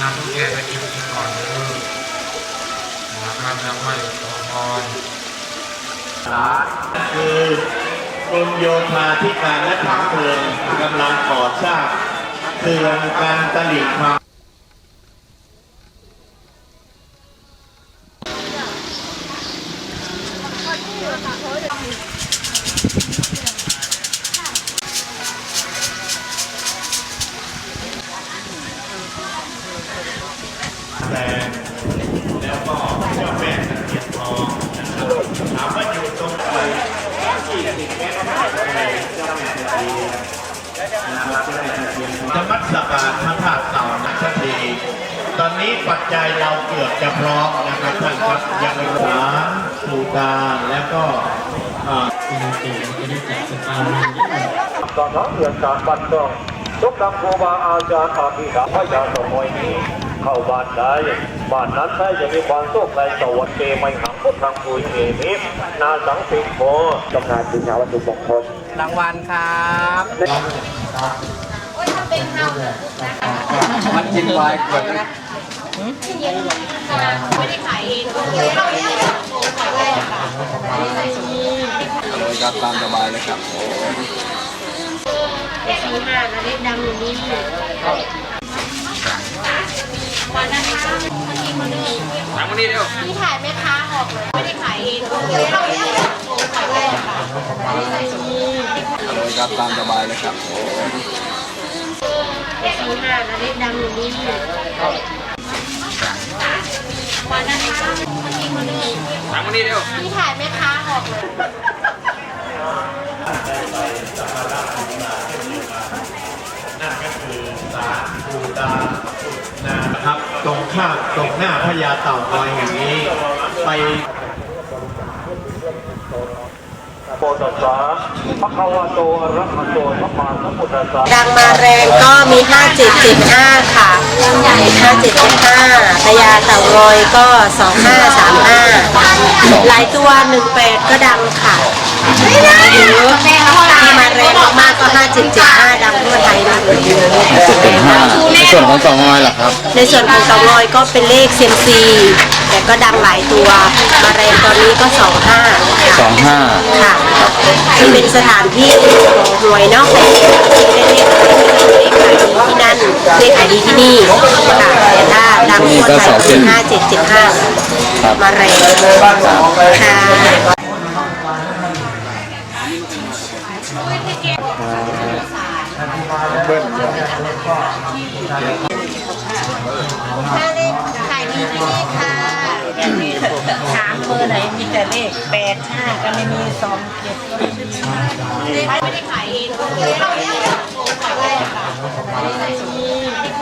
น้ำทุกแกไปกินกินก่อนเลยนะครับแล้วค่อยขอพรคือกรมโยธาธิการและผังเมืองกำลังก่อสร้างเขื่อนการตลิ่งความ แดงแล้วก็เจ้าแม่ตะเคียนทองนะครับถามว่าอยู่ตรงไหนที่ติดแก๊สอะเจ้าแม่ตะเคียนนะครับเจ้าแม่ตะเคียนธรรมสกาพระธาตุเต่านักททีตอนนี้ปัจจัยเราเกือบจะพร้อมนะครับท่านครับยังมีสารสูดาแล้วก็อ่าตอนนั้นเรียนการบันเทิงทุกนำครูบาอาจารย์อาภิธรรมพยาสมัยนี้ เข้าบ้านได้บ้านนั้นได้จะมีความสุขในสวรรค์เกไม่หังพุทธังปุยเอมินาสังสิงโมจำนานปีชาวัตถุมงคลรางวัลครับมันกินวายขวดนะไม่ได้ขายเองเราเนี่ยขายได้ค่ะเลยครับตามสบายเลยครับเลขนี้ห้านะเลขดังอยู่นี่วันนะคะมีคนหนึ่ง ทางวั นนี้เร็วที่ถ่ายแม่ค้าออกเลยไม่ได้ขายเองเราเนี่ยขายได้ค่ะเลยครับตามสบายเลยครับเลขนี้ห้านะเลขดังอยู่นี่วันนะคะมีคนหนึ่งทางวันนี้เร็วที่ถ่ายแม่ค้าออกเลย ตรงข้ามตรงหน้าพญาเต่างอยแห่งนี้ ไปโปรตัสสะพระคาวะโตอะระหะโตสัมมาสัมพุทธัสสะดังมาแรงก็มี 5775 ค่ะ5775พญาเต่างอยก็ 2535 หลายตัว 18 ก็ดังค่ะหรือที่มาแรงมากๆก็ 5775 ดังทั่วไทยเลย ใน ส่วนของสองออยล่ะครับ ในส่วนของเต่างอยก็เป็นเลขเซมซีแต่ก็ดังหลายตัวมาแรงตอนนี้ก็25ค่ะสองห้าค่ะที่เป็นสถานที่หวยเนาะเป็นเลขเลขขายดีที่นั่นเลขขายดีที่นี่ค่ะแต่ถ้าดังทั่วไทยคือห้าเจ็ดเจ็ดห้ามาแรงค่ะ ถ้าเลขขายดีที่นี่ค่ะถามเบอร์ไหนมีแต่เลขแปดห้าก็ไม่มีสองเจ็ดเลขไม่ได้ขายเอง